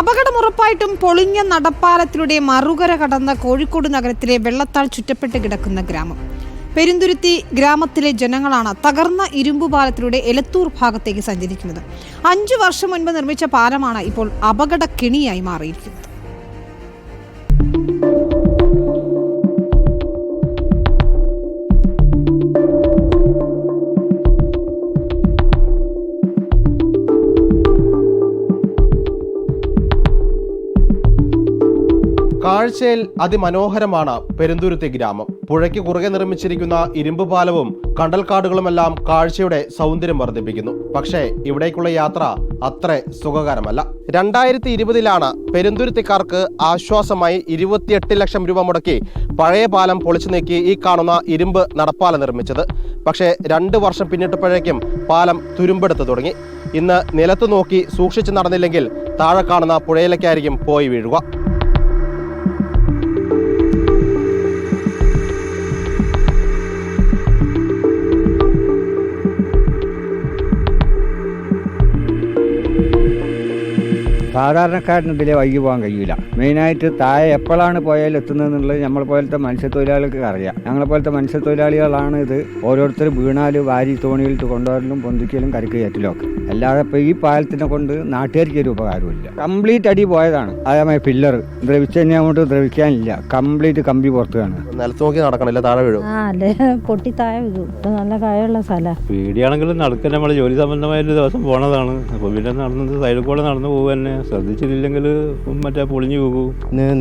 അപകടമുറപ്പായിട്ടും പൊളിഞ്ഞ നടപ്പാലത്തിലൂടെ മറുകര കടന്ന കോഴിക്കോട് നഗരത്തിലെ വെള്ളത്താൽ ചുറ്റപ്പെട്ട് കിടക്കുന്ന ഗ്രാമം. പെരുന്തുരുത്തി ഗ്രാമത്തിലെ ജനങ്ങളാണ് തകർന്ന ഇരുമ്പു പാലത്തിലൂടെ എലത്തൂർ ഭാഗത്തേക്ക് സഞ്ചരിക്കുന്നത്. അഞ്ചു വർഷം മുൻപ് നിർമ്മിച്ച പാലമാണ് ഇപ്പോൾ അപകട കെണിയായി മാറിയിരിക്കുന്നത്. കാഴ്ചയിൽ അതിമനോഹരമാണ് പെരുന്തുരുത്തി ഗ്രാമം. പുഴയ്ക്ക് കുറുകെ നിർമ്മിച്ചിരിക്കുന്ന ഇരുമ്പ് പാലവും കണ്ടൽക്കാടുകളുമെല്ലാം കാഴ്ചയുടെ സൗന്ദര്യം വർദ്ധിപ്പിക്കുന്നു. പക്ഷേ ഇവിടേക്കുള്ള യാത്ര അത്ര സുഖകരമല്ല. രണ്ടായിരത്തി ഇരുപതിലാണ് പെരുന്തുരുത്തിക്കാർക്ക് ആശ്വാസമായി ഇരുപത്തിയെട്ട് ലക്ഷം രൂപ മുടക്കി പഴയ പാലം പൊളിച്ചു നീക്കി ഈ കാണുന്ന ഇരുമ്പ് നടപ്പാല നിർമ്മിച്ചത്. പക്ഷേ രണ്ട് വർഷം പിന്നിട്ടപ്പോഴേക്കും പാലം തുരുമ്പെടുത്തു തുടങ്ങി. ഇന്ന് നിലത്ത് നോക്കി സൂക്ഷിച്ചു നടന്നില്ലെങ്കിൽ താഴെ കാണുന്ന പുഴയിലേക്കായിരിക്കും പോയി വീഴുക. സാധാരണക്കാരന് ഇതിലെ വൈകി പോകാൻ കഴിയില്ല മെയിനായിട്ട് താഴെ എപ്പോഴാണ് പോയാൽ എത്തുന്നതെന്നുള്ളത് നമ്മളെ പോലത്തെ മത്സ്യത്തൊഴിലാളികൾക്ക് അറിയാം. ഞങ്ങളെ പോലത്തെ മത്സ്യത്തൊഴിലാളികളാണ് ഇത് ഓരോരുത്തർ വീണാൽ വാരി തോണിയിൽ കൊണ്ടുവരലും പൊന്തിക്കലും കരക്ക് കയറ്റലും ഒക്കെ. അല്ലാതെ ഇപ്പോൾ ഈ പാലത്തിനെ കൊണ്ട് നാട്ടുകാർക്ക് ഒരു ഉപകാരമില്ല കംപ്ലീറ്റ് അടി പോയതാണ്. അതേമാതിരി പില്ലർ ദ്രവിച്ച് തന്നെ അങ്ങോട്ട് ദ്രവിക്കാനില്ല. കംപ്ലീറ്റ് കമ്പി പുറത്ത് കാണുക നിലത്ത് നോക്കി നടക്കണില്ല താഴെ വീഴും. ആ അല്ലേ പൊട്ടി താഴെ വീഴും. നല്ല കായുള്ള സ്ഥലമാണ് പേടിയാണെങ്കിലും നടക്കാൻ നമ്മൾ ജോലി സംബന്ധമായ ഒരു ദിവസം പോണതാണ്. അപ്പോൾ പിന്നെ നടന്നത് സൈഡിൽ കൂടെ നടന്നു പോകുക തന്നെ ശ്രദ്ധിച്ചില്ലെങ്കിൽ മറ്റേ പൊളിഞ്ഞു പോകും.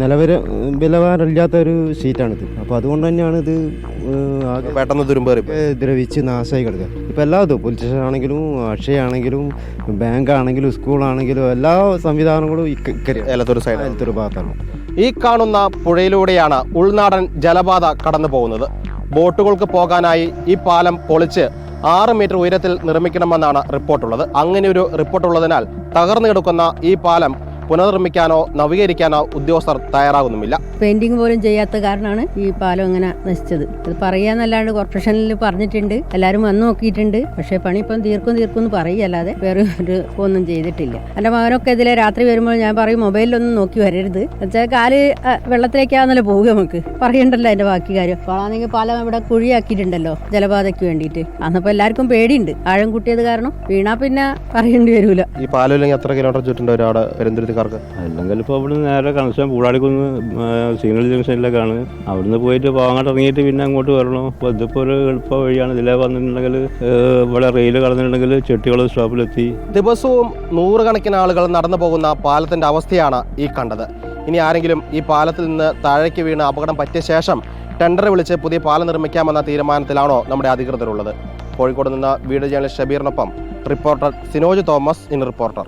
നിലവര വിലവാരമില്ലാത്ത ഒരു ഷീറ്റാണിത് അപ്പോൾ അതുകൊണ്ട് തന്നെയാണ് ഇത് പെട്ടെന്ന് തുരുമ്പേറി ദ്രവിച്ച് നാശമായി കിടക്കുക. ഇപ്പോൾ എല്ലാതും പോലീസ് സ്റ്റേഷൻ ആണെങ്കിലും അക്ഷയാണെങ്കിലും ബാങ്ക് ആണെങ്കിലും സ്കൂളാണെങ്കിലും എല്ലാ സംവിധാനങ്ങളും ഏലത്തൂർ സൈഡ് ഏലത്തൂർ ഭാഗത്താണ്. ഈ കാണുന്ന പുഴയിലൂടെയാണ് ഉൾനാടൻ ജലപാത കടന്നു പോകുന്നത് ബോട്ടുകൾക്ക് പോകാനായി ഈ പാലം പൊളിച്ച് ആറ് മീറ്റർ ഉയരത്തിൽ നിർമ്മിക്കണമെന്നാണ് റിപ്പോർട്ടുള്ളത്. അങ്ങനെ ഒരു റിപ്പോർട്ടുള്ളതിനാൽ തകർന്നു കിടക്കുന്ന ഈ പാലം പുനർനിർമ്മിക്കാനോ നവീകരിക്കാനോ ഉദ്യോഗസ്ഥർ തയ്യാറാകുന്നുമില്ല. പെയിന്റിംഗ് പോലും ചെയ്യാത്ത കാരണമാണ് ഈ പാലം ഇങ്ങനെ നശിച്ചത്. ഇത് പറയാന്നല്ലാണ്ട് കോർപ്പറേഷനിൽ പറഞ്ഞിട്ടുണ്ട്. എല്ലാവരും വന്നു നോക്കിയിട്ടുണ്ട്. പക്ഷേ പണി ഇപ്പം തീർക്കും തീർക്കും എന്ന് പറയല്ലാതെ വേറെ ഒരു ഒന്നും ചെയ്തിട്ടില്ല. എന്റെ മകനൊക്കെ ഇതിലെ രാത്രി വരുമ്പോൾ ഞാൻ പറയും മൊബൈലിലൊന്നും നോക്കി വരരുത്. വെച്ചാൽ കാൽ വെള്ളത്തിലേക്കാന്നല്ലോ പോവുക നമുക്ക്. പറയണ്ടല്ലോ അതിന്റെ ബാക്കി കാര്യം. അപ്പോഴാണെങ്കിൽ പാലം ഇവിടെ കുഴിയാക്കിയിട്ടുണ്ടല്ലോ ജലപാതയ്ക്ക് വേണ്ടിയിട്ട്. അന്നപ്പോൾ എല്ലാവർക്കും പേടിയുണ്ട്. ആഴം കൂട്ടിയത് കാരണം വീണാ പിന്നെ പറയേണ്ടി വരൂല. ഈ പാലം ഇല്ലെങ്കിൽ എത്ര കിലോമീറ്റർ ചുറ്റുണ്ട് ഒരാടെ പെരുന്തുരുത്തിക്കാർക്ക് അല്ലെങ്കിൽ ഇപ്പോൾ അവിടെ നേരെ കണക്ഷൻ കൂടാടിക്കുന്ന് സിഗ്നൽ ജംഗ്ഷനിലേക്കാണ് അവിടുന്ന് പോയിട്ട് പാങ്ങാട്ട് ഇറങ്ങിയിട്ട് പിന്നെ അങ്ങോട്ട് വരണം. അപ്പോൾ ഇതിപ്പോൾ ഒരു എളുപ്പ വഴിയാണ്. ഇതിലെ വന്നിട്ടുണ്ടെങ്കിൽ ഇവിടെ റെയിൽ കടന്നിട്ടുണ്ടെങ്കിൽ ചെട്ടികൾ സ്റ്റോപ്പിലെത്തി ദിവസവും നൂറുകണക്കിന് ആളുകൾ നടന്നു പോകുന്ന പാലത്തിന്റെ അവസ്ഥയാണ് ഈ കണ്ടത്. ഇനി ആരെങ്കിലും ഈ പാലത്തിൽ നിന്ന് താഴേക്ക് വീണ് അപകടം പറ്റിയ ശേഷം ടെൻഡർ വിളിച്ച് പുതിയ പാലം നിർമ്മിക്കാമെന്ന തീരുമാനത്തിലാണോ നമ്മുടെ അധികൃതരുള്ളത്. കോഴിക്കോട് നിന്ന് video journalist ഷബീറിനൊപ്പം reporter Sinoj Thomas in reporter.